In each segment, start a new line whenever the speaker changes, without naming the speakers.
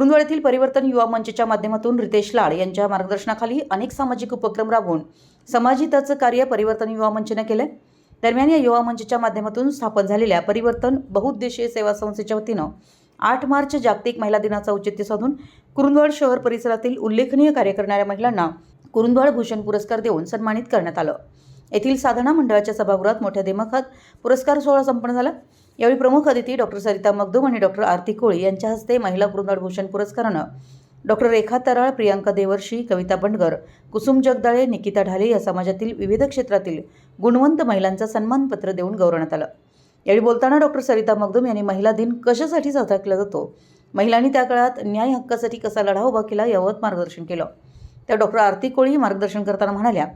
कुरुंदवाड येथील परिवर्तन युवा मंचच्या माध्यमातून रितेश लाड यांच्या मार्गदर्शनाखाली अनेक सामाजिक उपक्रम राबवून समाजहिताचं कार्य परिवर्तन युवा मंचनं केलं दरम्यान या युवा मंचच्या माध्यमातून स्थापन झालेल्या परिवर्तन बहुउद्देशीय सेवा संस्थेच्या वतीनं आठ मार्च जागतिक महिला दिनाचं औचित्य साधून कुरुंदवाड शहर परिसरातील उल्लेखनीय कार्य करणाऱ्या महिलांना कुरुंदवाड भूषण पुरस्कार देऊन सन्मानित करण्यात आलं. येथील साधना मंडळाच्या सभागृहात मोठ्या दिमाखात पुरस्कार सोहळा संपन्न झाला. यावेळी प्रमुख अतिथी डॉक्टर सरिता मगदूम आणि डॉक्टर आरती कोळी यांच्या हस्ते महिला कुरुंदवाड भूषण पुरस्कारानं डॉक्टर रेखा तराळ प्रियांका देवर्षी कविता बंडगर कुसुम जगदाळे निकिता ढाले या समाजातील विविध क्षेत्रातील गुणवंत महिलांचा सन्मानपत्र देऊन गौरवण्यात आलं. यावेळी बोलताना डॉक्टर सरिता मगदूम यांनी महिला दिन कशासाठी साजरा केला जातो? महिलांनी त्या काळात न्याय हक्कासाठी कसा लढा उभा केला यावर मार्गदर्शन केलं. त्या डॉक्टर आरती कोळी मार्गदर्शन करताना म्हणाल्या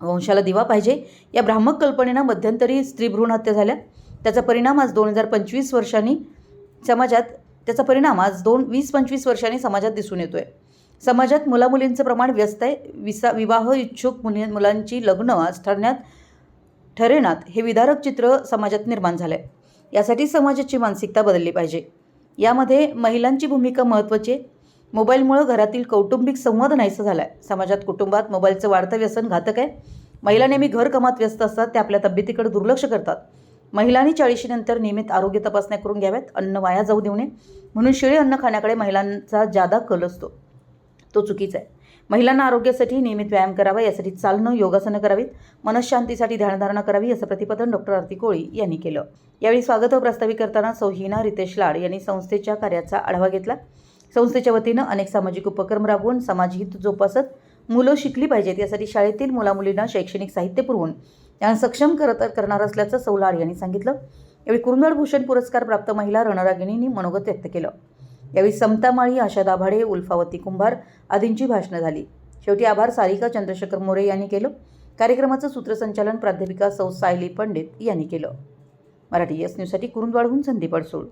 वंशाला दिवा पाहिजे. या भ्रामक कल्पनेनं मध्यंतरी स्त्री भ्रूण हत्या झाल्या. त्याचा परिणाम आज दोन हजार पंचवीस वर्षांनी समाजात त्याचा परिणाम आज दोन वीस पंचवीस वर्षांनी समाजात दिसून येतो आहे समाजात मुलामुलींचं प्रमाण व्यस्त आहे. विसा विवाह इच्छुक मुली मुलांची लग्न आज ठरण्यात ठरेनात हे विदारक चित्र समाजात निर्माण झालं आहे यासाठी समाजाची मानसिकता बदलली पाहिजे. यामध्ये महिलांची भूमिका महत्त्वाची आहे. मोबाईलमुळं घरातील कौटुंबिक संवाद नाहीसा झाला आहे समाजात कुटुंबात मोबाईलचं वाढतं व्यसन घातक आहे. महिला नेहमी घर कमात व्यस्त असतात ते आपल्या तब्येतीकडे दुर्लक्ष करतात. महिलांनी चाळीशीनंतर नियमित आरोग्य तपासण्या करून घ्याव्यात अन्न वाया जाऊ देऊ नये. म्हणून शिळे अन्न खाण्याकडे महिलांचा जादा कल असतो. तो चुकीचा आहे. महिलांना आरोग्यासाठी नियमित व्यायाम करावा यासाठी चालणं योगासनं करावीत मनशांतीसाठी ध्यानधारणा करावी असं प्रतिपादन डॉक्टर आरती कोळी यांनी केलं. यावेळी स्वागत व प्रस्तावित करताना सौ हिना रितेश लाड यांनी संस्थेच्या कार्याचा आढावा घेतला. संस्थेच्या वतीनं अनेक सामाजिक उपक्रम राबवून सामाजिक जोपासत मुलं शिकली पाहिजेत. यासाठी शाळेतील मुलामुलींना शैक्षणिक साहित्य पुरवून त्यांना सक्षम करत करणार असल्याचं सौलाड यांनी सांगितलं. यावेळी कुरुंदळ भूषण पुरस्कार प्राप्त महिला रणरागिणींनी मनोगत व्यक्त केलं. यावेळी समता माळी आशा दाभाडे उल्फावती कुंभार आदींची भाषणं झाली. शेवटी आभार सारिका चंद्रशेखर मोरे यांनी केलं. कार्यक्रमाचं सूत्रसंचालन प्राध्यापिका सौ सायली पंडित यांनी केलं. मराठी एस न्यूजसाठी कुरुंदवाडहून संदीप अडसूळ.